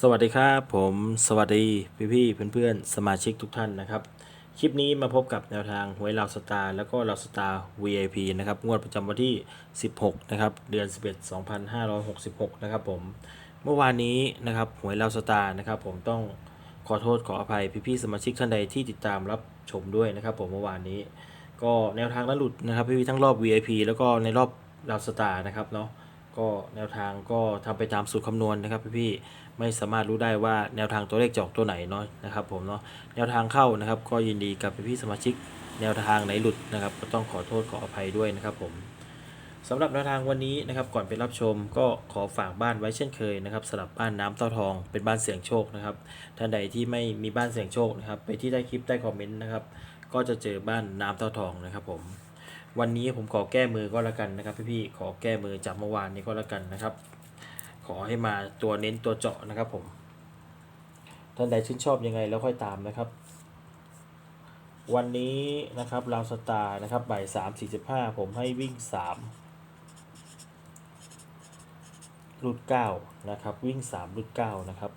สวัสดีครับผมสวัสดีพี่พี่ๆเพื่อนสมาชิกทุกท่านนะครับ คลิปนี้มาพบกับแนวทางหวยลาวสตาร์แล้วก็ลาวสตาร์ VIP นะครับงวดประจำวันที่ 16 นะครับเดือน 11 2566 นะครับผมเมื่อวานนี้นะครับหวยลาวสตาร์นะครับผมต้องขอโทษขออภัยพี่พี่สมาชิกท่านใดที่ติดตามรับชมด้วยนะครับผมเมื่อวานนี้ ก็แนวทางนั้นหลุดนะครับพี่พี่ทั้งรอบ VIP แล้วก็ในรอบลาวสตาร์นะครับเนาะ ก็แนวทางก็ทำไปตามสูตรคำนวณนะครับพี่ๆไม่สามารถรู้ได้ว่าแนวทางตัวเลขจะออกตัวไหนเนาะนะครับผมเนาะแนวทางเข้านะครับ ก็ยินดีกับพี่ๆสมาชิก แนวทางไหนหลุดนะครับ ก็ต้องขอโทษขออภัยด้วยนะครับผมสำหรับแนวทางวันนี้นะครับ ก่อนไปรับชมก็ขอฝากบ้านไว้เช่นเคยนะครับสำหรับบ้านน้ำเต้าทองเป็นบ้านเสี่ยงโชคนะครับท่านใดที่ไม่มีบ้านเสี่ยงโชคนะครับ ไปที่ใต้คลิปใต้คอมเมนต์นะครับ ก็จะเจอบ้านน้ำเต้าทองนะครับผม วันนี้ผมขอแก้มือก็แล้วกันนะครับ พี่ๆขอแก้มือจากเมื่อวานนี้ก็แล้วกันนะครับ ขอให้มาตัวเน้นตัวเจาะนะครับผมท่านใดชื่นชอบยังไงแล้วค่อยตามนะครับ วันนี้นะครับราวสตาร์นะครับบ่ายสามสี่สิบห้าผมให้วิ่งสามรุดเก้านะครับวิ่งสามรุดเก้านะครับ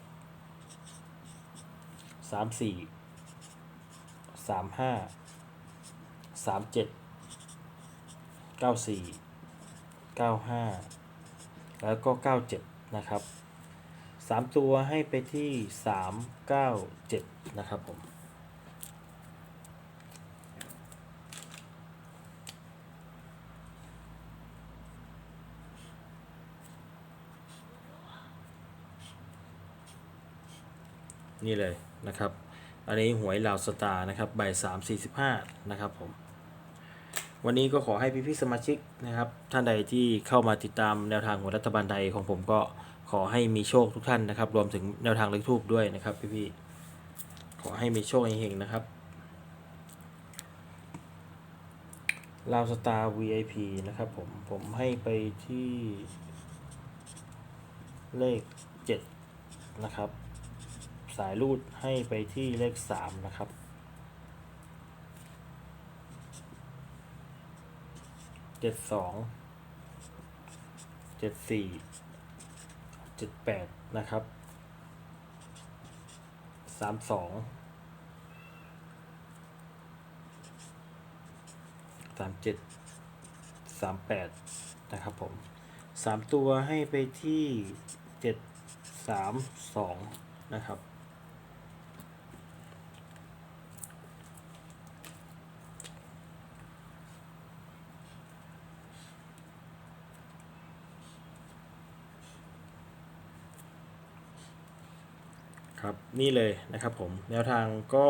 สามสี่สามห้าสามเจ็ด เก้าสี่เก้าห้าแล้วก็เก้าเจ็ดนะครับสามตัวให้ไปที่สามเก้าเจ็ดนะครับผมนี่เลยนะครับ อันนี้หวยลาวสตาร์นะครับใบสามสี่สิบห้านะครับผม วันนี้ก็ขอให้พี่พี่ๆสมาชิกนะครับ ท่านใดที่เข้ามาติดตามแนวทางของรัฐบาลใดของผมก็ขอให้มีโชคทุกท่านนะครับ รวมถึงแนวทางเลขทูบด้วยนะครับพี่พี่ๆขอให้มีโชคเฮงๆนะครับลาวสตาร์ VIP นะครับผม ผมให้ไปที่เลข 7 นะครับ สายรูดให้ไปที่เลข 3 นะครับ จ็ดสองเจ็ดสี่เจ็ดแปดนะครับสามสองสามเจ็ดสามแปดนะครับผมสามตัวให้ไปที่เจ็ดสามสองนะครับ ครับนี่เลยนะครับผมแนวทางก็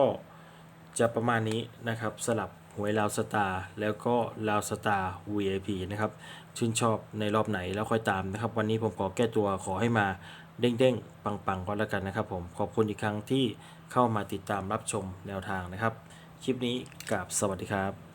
จะประมาณนี้นะครับสลับหวยลาวสตาร์แล้วก็ลาวสตาร์ VIP นะครับชื่นชอบในรอบไหนแล้วค่อยตามนะครับ วันนี้ผมขอแก้ตัวขอให้มาเด้งๆ ปังๆก็แล้วกันนะครับผมขอบคุณอีกครั้งที่เข้ามาติดตามรับชมแนวทางนะครับ คลิปนี้กับสวัสดีครับ